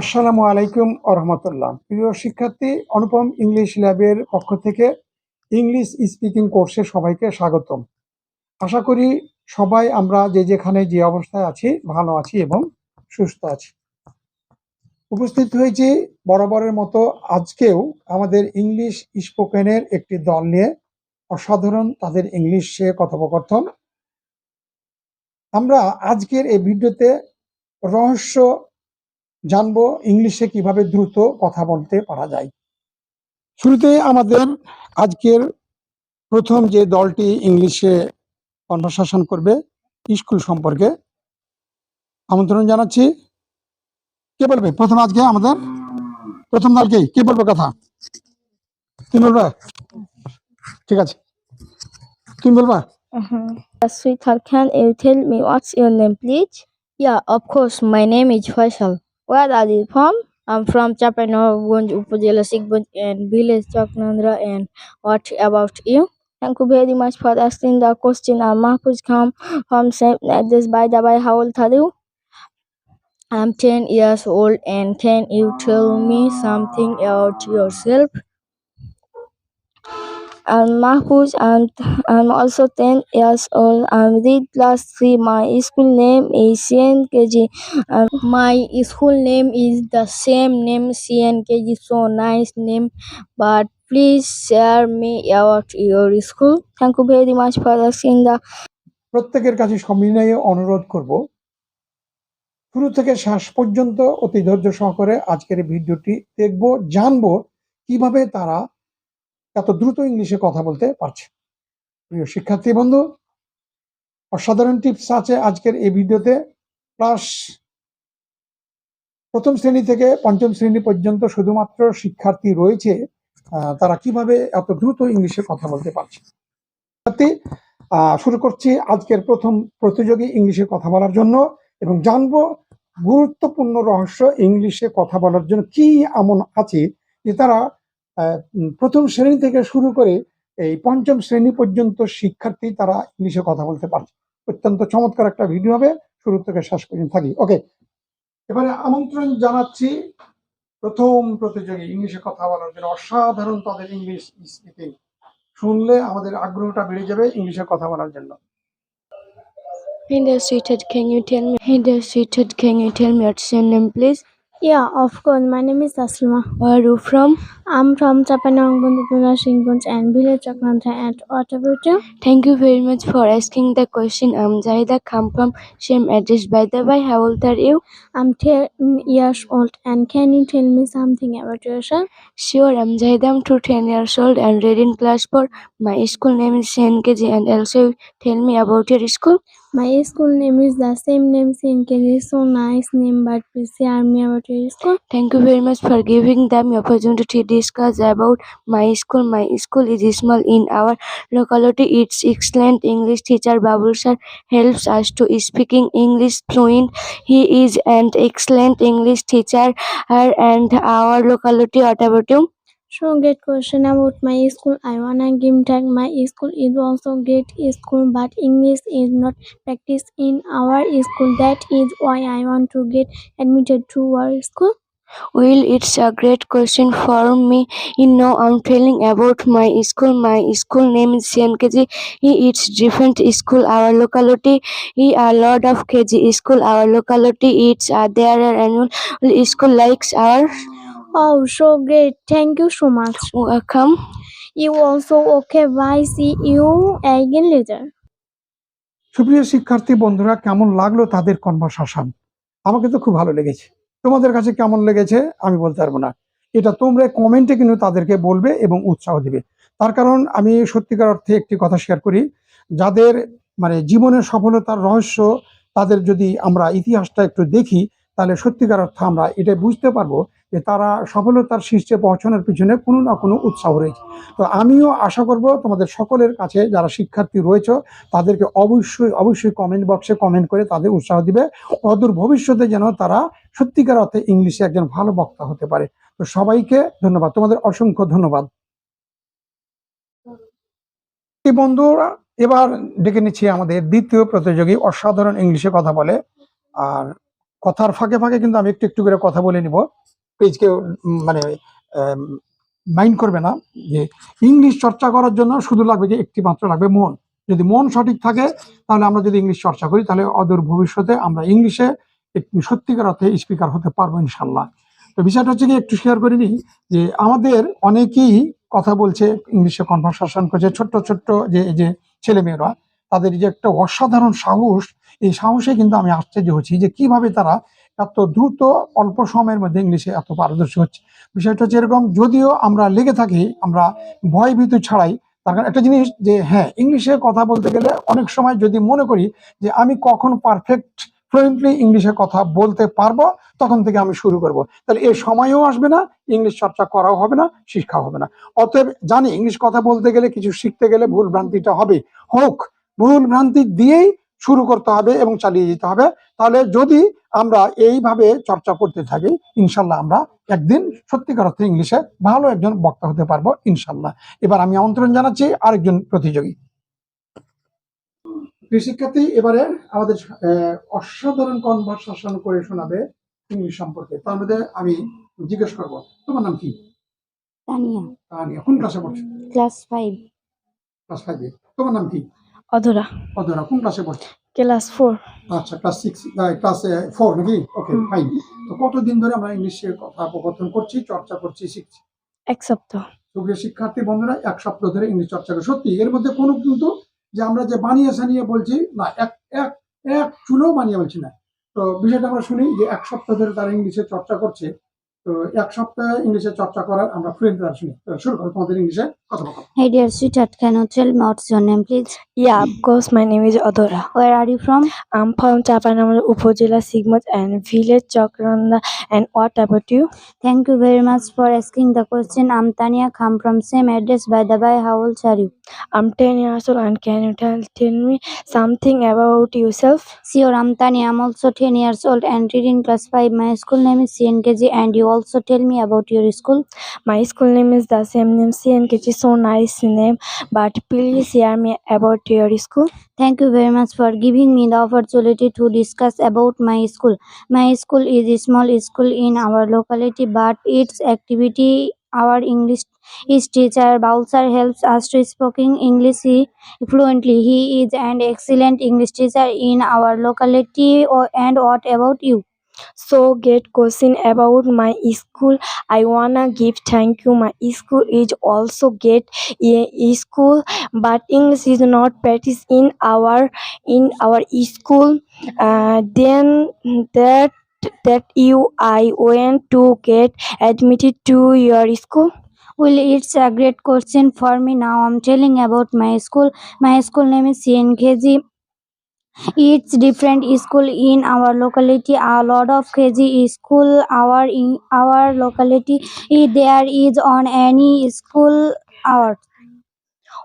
আসসালামু আলাইকুম আরহামতুল্লাহ প্রিয় শিক্ষার্থী, অনুপম ইংলিশ ল্যাবের পক্ষ থেকে ইংলিশ স্পিকিং কোর্সে সবাইকে স্বাগতম। আশা করি সবাই আমরা যে যেখানে যে অবস্থায় আছি, ভালো আছি এবং সুস্থ আছি। উপস্থিত হয়েছি বরাবরের মতো আজকেও আমাদের ইংলিশ স্পোকেনের একটি দল নিয়ে। অসাধারণ তাদের ইংলিশে কথোপকথন। আমরা আজকের এই ভিডিওতে রহস্য জানব ইংলিশে কীভাবে দ্রুত কথা বলতে পারা যায় শুরুতে আমাদের আজকের প্রথম যে দলটি ইংলিশে কনভারসেশন করবে স্কুল সম্পর্কে আমন্ত্রণ জানাচ্ছি কে বলবে প্রথম আজকে আমাদের প্রথম দলকে কে বলবে কথা তুমি বলবা ঠিক আছে তুমি বলবা Uh-huh. Sweetheart, can you tell me what's your name, please? Yeah, of course. My name is Faisal. Where are you from? I'm from Chapanargunj, Upazila Sikbunj, and village Chaknandra. And what about you? Thank you very much for asking the question. I'm Mahfuz Khan from same address. By the way, how old are you? I'm 10 years old, and can you tell me something about yourself? I'm Mahfuz and I'm also 10 years old. I'm read class 3. My school name is CNKG. And my school name is the same name CNKG. So nice name. But please share me about your school. Thank you very much for asking the প্রত্যেকের কাছে সবিনয়ে অনুরোধ করব শুরু থেকে শেষ পর্যন্ত অতি ধৈর্য সহকারে আজকের ভিডিওটি দেখব জানব কীভাবে তারা এত দ্রুত ইংলিশে কথা বলতে পারছে। প্রিয় শিক্ষার্থী বন্ধু, অসাধারণ টিপস আছে আজকের এই ভিডিওতে। ক্লাস প্রথম শ্রেণি থেকে পঞ্চম শ্রেণি পর্যন্ত শুধুমাত্র শিক্ষার্থী রয়েছে তারা কীভাবে এত দ্রুত ইংলিশে কথা বলতে পারছে? শিক্ষার্থী শুরু করছি আজকের প্রথম প্রতিযোগী ইংলিশে কথা বলার জন্য এবং জানব গুরুত্বপূর্ণ রহস্য ইংলিশে কথা বলার জন্য কি এমন আছে যে তারা প্রথম শ্রেণি থেকে শুরু করে এই পঞ্চম শ্রেণি পর্যন্ত শিক্ষার্থী তারা ইংলিশে কথা বলতে পারছে। অত্যন্ত চমৎকার একটা ভিডিও হবে শুরু থেকে শেষ পর্যন্ত থাকি। ওকে এবারে আমন্ত্রণ জানাচ্ছি প্রথম প্রতিযোগী ইংলিশে কথা বলার জন্য। অসাধারণ তাদের ইংলিশ স্পিকিং। শুনলে আমাদের আগ্রহটা বেড়ে যাবে ইংলিশে কথা বলার জন্য। Hey there, sweetheart, can you tell me? Hey there, sweetheart, can you tell me your name, please? Yeah, of course. My name is Aslima. Where are you from? I'm from Chapanang, Singbunj, and village Chakranta. And what? Thank you very much for asking the question. I'm Zahida come from same address. By the way, how old are you? I'm 10 years old. And can you tell me something about yourself? Sure, I'm Zahida. I'm too 10 years old and read in class 4. My school name is CNKG and also tell me about your school. My school name is the same name, Sinkeli. So nice name, but share me about your school. Thank you very much for giving them the opportunity to discuss about my school. My school is small in our locality. Its excellent English teacher Babul sir helps us to speaking English fluent. He is an excellent English teacher and our locality. You? So great question about my school. I wanna give tag. My school is also great school, but English is not practiced in our school. That is why I want to get admitted to our school. Well, it's a great question for me. You know, I'm telling about my school. My school name is CNKG. It's different school. Our locality, a lot of KG school. Our locality, it's uh, there are annual school likes our Oh, so great. Thank you so much. welcome. You also okay. Bye. See you again later. সুপ্রিয় শিক্ষার্থী বন্ধুরা কেমন লাগল তাদের conversation আমাকে তো খুব ভালো লেগেছে তোমাদের কাছে কেমন লেগেছে আমি বলতে পারব না এটা তোমরা কমেন্টে কিন্তু তাদেরকে বলবে এবং উৎসাহ দিবে তার কারণ আমি সত্যিকার অর্থে একটি কথা শেয়ার করি যাদের মানে জীবনের সফলতার রহস্য তাদের যদি আমরা ইতিহাসটা একটু দেখি তাহলে সত্যিকার অর্থে আমরা এটা বুঝতে পারব যে তারা সফলতার শীর্ষে পৌঁছানোর পিছনে কোনো না কোনো উৎসাহ রয়েছে। তো আমিও আশা করব তোমাদের সকলের কাছে যারা শিক্ষার্থী রয়েছে, তাদেরকে অবশ্যই অবশ্যই কমেন্ট বক্সে কমেন্ট করে তাদের উৎসাহ দিবে। অদূর ভবিষ্যতে যেন তারা সত্যিকার অর্থে ইংলিশে একজন ভালো বক্তা হতে পারে। তো সবাইকে ধন্যবাদ। তোমাদের অসংখ্য ধন্যবাদ। বন্ধুরা, এবার ডেকে নিচ্ছি আমাদের দ্বিতীয় প্রতিযোগী, অসাধারণ ইংলিশে কথা বলে। আর কথার ফাঁকে ফাঁকে কিন্তু আমি একটু একটু করে কথা বলে নিব। উম, মানে মাইন্ড করবে না যে ইংলিশ চর্চা করার জন্য শুধু লাগবে যে একটি মাত্র লাগবে মন। যদি মন সঠিক থাকে তাহলে আমরা যদি ইংলিশ চর্চা করি তাহলে অদূর ভবিষ্যতে আমরা ইংলিশে সত্যিকার অর্থে স্পিকার হতে পারব ইনশাল্লাহ তো বিষয়টা হচ্ছে কি একটু শেয়ার করে নিই যে আমাদের অনেকেই কথা বলছে ইংলিশে কনভারসেশন করছে ছোট্ট ছোট্ট যে যে ছেলেমেয়েরা তাদের যে একটা অসাধারণ সাহস এই সাহসে কিন্তু আমি আশ্চর্য হচ্ছি যে কীভাবে তারা এত দ্রুত, অল্প সময়ের মধ্যে ইংলিশে এত পারদর্শী হচ্ছে। বিষয়টা হচ্ছে এরকম, যদিও আমরা লেগে থাকি, আমরা ভয় ভীতু ছাড়াই, তার কারণ একটা জিনিস যে হ্যাঁ ইংলিশে কথা বলতে গেলে অনেক সময় যদি মনে করি যে, আমি কখন পারফেক্ট ফ্লুয়েন্টলি ইংলিশে কথা বলতে পারব, তখন থেকে আমি শুরু করব। তাহলে এ সময়ও আসবে না, ইংলিশ চর্চা করাও হবে না শিক্ষা হবে না। অতএব জানি, ইংলিশ কথা বলতে গেলে, কিছু শিখতে গেলে ভুল ভ্রান্তিটা হবে। হোক, ভুল ভ্রান্তি দিয়েই শুরু করতে হবে এবং চালিয়ে যেতে হবে। তাহলে যদি আমরা এইভাবে চর্চা করতে থাকি ইনশাল্লাহ আমরা একদিন সত্যিকার অর্থে ইংলিশে ভালো একজন বক্তা হতে পারব ইনশাল্লাহ। এবার আমি আমন্ত্রণ জানাচ্ছি আরেকজন প্রতিযোগী। শিক্ষার্থী এবারে আমাদের অসাধারণ কনভারসেশন করে শোনাবে ইংলিশ সম্পর্কে। তার মধ্যে আমি জিজ্ঞেস করব তোমার নাম কি? তানিয়া। তানিয়া কোন ক্লাসে পড়ছো? ক্লাস ফাইভ ক্লাস তোমার নাম কি? Adora. অধরা কোন ক্লাসে পড়ছো? Class 4. আচ্ছা ক্লাস সিক্স ক্লাস ফোর নাকি? ওকে ফাইন তো কতদিন ধরে আমরা ইংলিশে কথোপকথন করছি চর্চা করছি শিখছি? এক সপ্তাহ। সুপ্রিয় শিক্ষার্থী বন্ধুরা এক সপ্তাহ ধরে ইংলিশ চর্চা করে। সত্যি এর মধ্যে কোনো কিন্তু যে আমরা যে বানিয়ে সানিয়ে বলছি না এক এক এক চুলো বানিয়ে বলছি না। তো বিষয়টা আমরা শুনি যে এক সপ্তাহ ধরে তারা ইংলিশে চর্চা করছে। তো এক সপ্তাহে ইংলিশে চর্চা করার আমরা ফ্রেন্ডরা শুনি। শুরু করো তোমাদের ইংলিশে। Hey dear sweetheart, can you tell me what's your name please? Yeah, of course, my name is Adora. Where are you from? I'm from Chapanamar Upojila Sigmund and village Chakranda. And what about you? Thank you very much for asking the question. I'm Tanya, come from same address by the by. How old are you? I'm 10 years old and can you tell, tell me something about yourself? Sure, I'm Tanya. I'm also 10 years old and reading class 5. My school name is CNKG and you also tell me about your school. My school name is the same name, CNKG, so nice name. But please hear me about your school. Thank you very much for giving me the opportunity to discuss about my school. My school is a small school in our locality, but its activity, our English his teacher Balsar helps us to speaking English fluently. He is an excellent English teacher in our locality. And what about you? So get question about my school. I wanna give thank you. My school is also get a school, but English is not practiced in our in our school. Uh, then that that you I went to get admitted to your school. Well, it's a great question for me now. I'm telling about my school. My school name is CNKG. It's different school in our locality. A lot of KG school our in our locality. eh, There is on any school hour.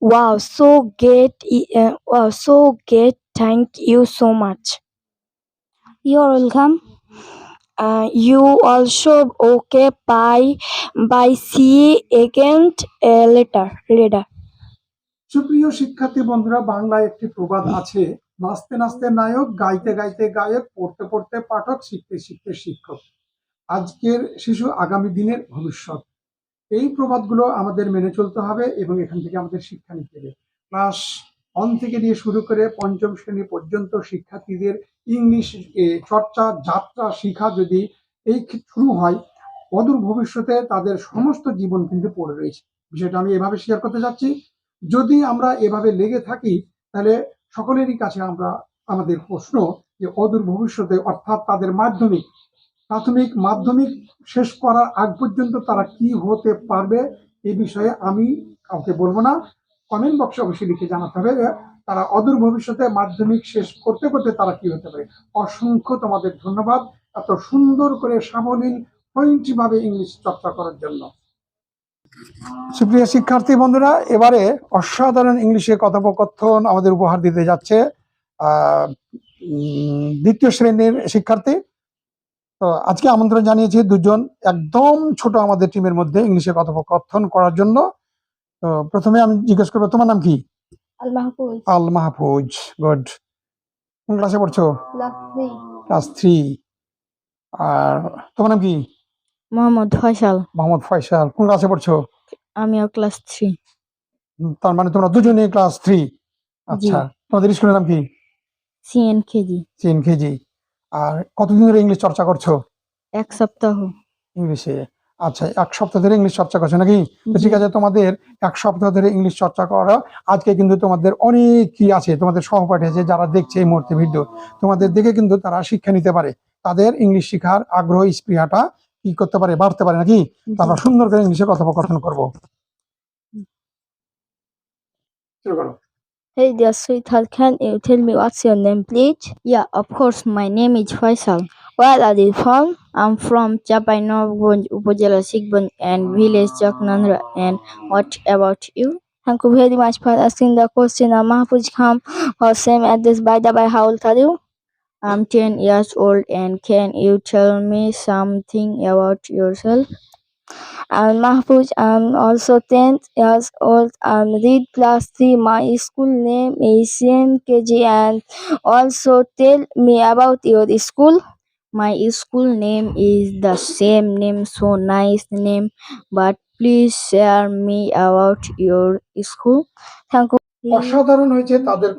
Wow, so get uh, wow, so get thank you so much. You're welcome. Uh, you also okay bye bye see again uh, later later সুপ্রিয় শিক্ষার্থী বন্ধুরা বাংলায় একটি প্রবাদ আছে নাচতে নাচতে নায়ক, গাইতে গাইতে গায়ক, পড়তে পড়তে পাঠক, শিখতে শিখতে শিক্ষক। আজকের শিশু আগামী দিনের ভবিষ্যৎ। এই প্রবাদগুলো আমাদের মেনে চলতে হবে এবং এখান থেকে আমাদের শিক্ষা নিতে হবে। ক্লাস ওয়ান থেকে নিয়ে শুরু করে পঞ্চম শ্রেণি পর্যন্ত শিক্ষার্থীদের ইংলিশ চর্চা, যাত্রা, শিখা যদি এই শুরু হয়, অদূর ভবিষ্যতে তাদের সমস্ত জীবন কিন্তু পড়ে রয়েছে। বিষয়টা আমি এভাবে শেয়ার করতে চাচ্ছি যদি আমরা এভাবে লেগে থাকি, তাহলে সকলেরই কাছে আমরা আমাদের প্রশ্ন যে অদূর ভবিষ্যতে অর্থাৎ তাদের মাধ্যমিক, প্রাথমিক, মাধ্যমিক শেষ করার আগ পর্যন্ত তারা কি হতে পারবে এই বিষয়ে আমি কাউকে বলব না। কমেন্ট বক্সে অবশ্যই লিখে জানাতে হবে তারা অদূর ভবিষ্যতে মাধ্যমিক শেষ করতে করতে তারা কি হতে পারে। অসংখ্য তোমাদের ধন্যবাদ এত সুন্দর করে সাবলীল পয়েন্টলি ভাবে ইংলিশ চর্চা করার জন্য। সুপ্রিয় শিক্ষার্থী বন্ধুরা এবারে অসাধারণ ইংলিশে কথোপকথন আমাদের উপহার দিতে যাচ্ছে দ্বিতীয় শ্রেণির শিক্ষার্থী। তো আজকে আমন্ত্রণ জানিয়েছি দুজন একদম ছোট আমাদের টিমের মধ্যে ইংলিশে কথোপকথন করার জন্য। তো প্রথমে আমি জিজ্ঞেস করব তোমার নাম কি? আল মাহফুজ গুড। কোন ক্লাসে পড়ছো? Class three. আর তোমার নাম কি? মোহাম্মদ ফয়সাল। মোহাম্মদ ফয়সাল কোন ক্লাসে পড়ছো? আমিও ক্লাস থ্রি তার মানে তোমরা দুজনে ক্লাস থ্রি আচ্ছা তোমাদের স্কুলের নাম কি? সিএন কেজি চিন কেজি আর কতদিন ধরে ইংলিশ চর্চা করছ? এক সপ্তাহ। ইংলিশে আচ্ছা এক সপ্তাহ ধরে ইংলিশ চর্চা করছ নাকি? তো ঠিক আছে তোমাদের এক সপ্তাহ ধরে ইংলিশ চর্চা করা। আজকে কিন্তু তোমাদের অনেক কি আছে তোমাদের সহপাঠী আছে যারা দেখছে এই মুহূর্তে ভিডিও তোমাদের দেখে কিন্তু তারা শিক্ষা নিতে পারে। তাদের ইংলিশ শেখার আগ্রহ স্পৃহাটা কি করতে পারে বাড়তে পারে নাকি তারা সুন্দর করে ইংলিশে কথোপকথন করব শুরু করো Hey there, sweetheart. Can you tell me what's your name, please? Yeah, of course. My name is Faisal. Where are you from? I'm from Chapainobgonj, Upojala Sigbon, and village Jaknandra. And what about you? Thank you very much for asking the question. I'm Mahfuz Khan for same address. By the way, how old are you? I'm 10 years old, and can you tell me something about yourself? I'm Mahfuz. I'm also 10 years old. I'm read class 3. My school name is CNKG and also tell me about your school. My school name is the same name, so nice name. But please share me about your school. Thank you. অসাধারণ হয়েছে তাদের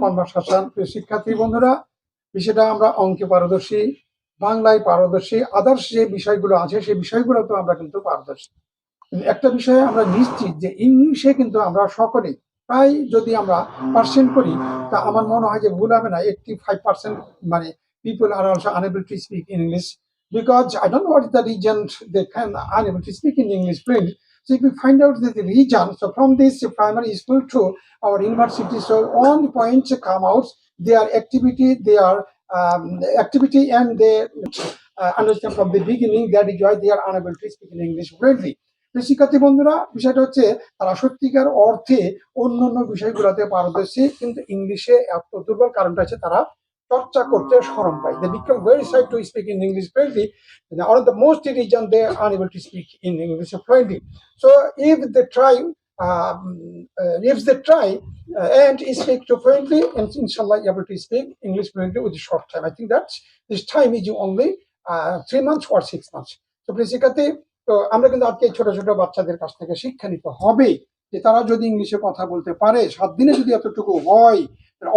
শিক্ষার্থী বন্ধুরা বিষয়টা আমরা অঙ্কে পারদর্শী বাংলায় পারদর্শী আদার্স যে বিষয়গুলো আছে সেই বিষয়গুলো তো আমরা কিন্তু পারদর্শী। একটা বিষয়ে আমরা নিশ্চিত যে ইংলিশে কিন্তু আমরা সকলে প্রায় যদি আমরা পার্সেন্ট করি তা আমার মনে হয় যে ভুল হবে না। এইটটি ফাইভ পার্সেন্ট মানে people are also unable to speak English because I don't what the reason they can unable to speak in English if we find out that the region, so from this primary school to our university, so all the points come out, their activity, their um, activity, and they uh, understand from the beginning that is why they are unable to speak in English fluently. শিক্ষার্থী বন্ধুরা বিষয়টা হচ্ছে তারা সত্যিকার অর্থে অন্য অন্য বিষয়গুলোতে পারদর্শী কিন্তু ইংলিশে এত দুর্বল কারণটা আছে তারা চর্চা করতে সরম পায় they become very side to speak in English fluently on the most reason they unable to speak in English fluently so if they try um, uh, if they try uh, and speak to fluently, and inshallah able to speak English fluently with short time. I think that this time is only uh, three months or six months. So basically, তো আমরা কিন্তু আজকে ছোট ছোট বাচ্চাদের কাছ থেকে শিক্ষা নিতে হবে যে তারা যদি ইংলিশে কথা বলতে পারে সাত দিনে যদি এতটুকু হয়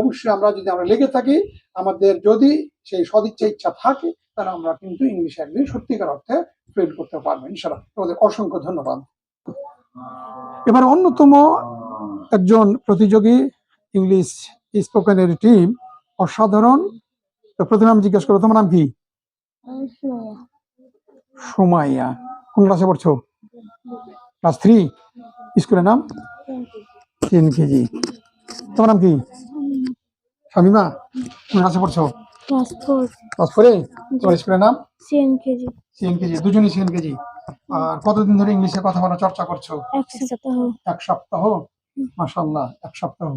অবশ্যই আমরা যদি আমরা লেগে থাকি আমাদের যদি সেই সদিচ্ছা ইচ্ছা থাকে তাহলে আমরা কিন্তু ইংলিশে একদিন সত্যিকার অর্থে ফেল করতে পারব ইনশাল্লাহ তোমাদের অসংখ্য ধন্যবাদ এবার অন্যতম একজন প্রতিযোগী ইংলিশ স্পোকেনের টিম অসাধারণ। তো প্রথমে আমি জিজ্ঞেস করব তোমার নাম কি? সোমাইয়া। কোন ক্লাসে পড়ছো? ক্লাস থ্রি স্কুলের নাম? তিন কেজি। তোমার নাম কি? শামিমা। কোন ক্লাসে পড়ছো? Class 4, ক্লাস ফোরে তোমার স্কুলের নাম? CNKG, সিএনকেজি দুজনই সিএনকেজি আর কতদিন ধরে ইংলিশে কথা বলা চর্চা করছ এক সপ্তাহ মাসাল্লাহ এক সপ্তাহ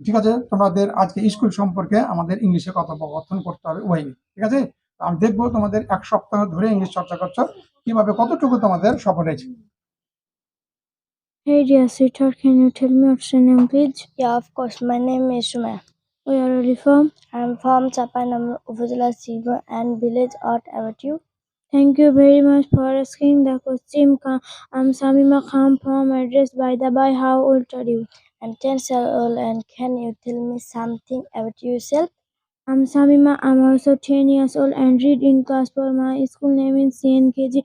ঠিক আছে তোমাদের আজকে স্কুল সম্পর্কে আমাদের ইংলিশে কথোপকথন করতে হবে ওয়াই ঠিক আছে আমি দেখব তোমাদের এক সপ্তাহ ধরে ইংলিশ চর্চা করছ কীভাবে কতটুকু তোমাদের সফল হয়েছে Hey dear sweetheart, can you tell me what's your name please? Yeah, of course. My name is Sumaya. Where are you from? I'm from Chapanam, Upazila Sigbon, and village Art you. Thank you very much for asking the question. I'm Samima Khan from address by the by. How old are you? I'm 10 years old, and can you tell me something about yourself? I'm Samima. I'm also 10 years old and read in class for my school name is CNKG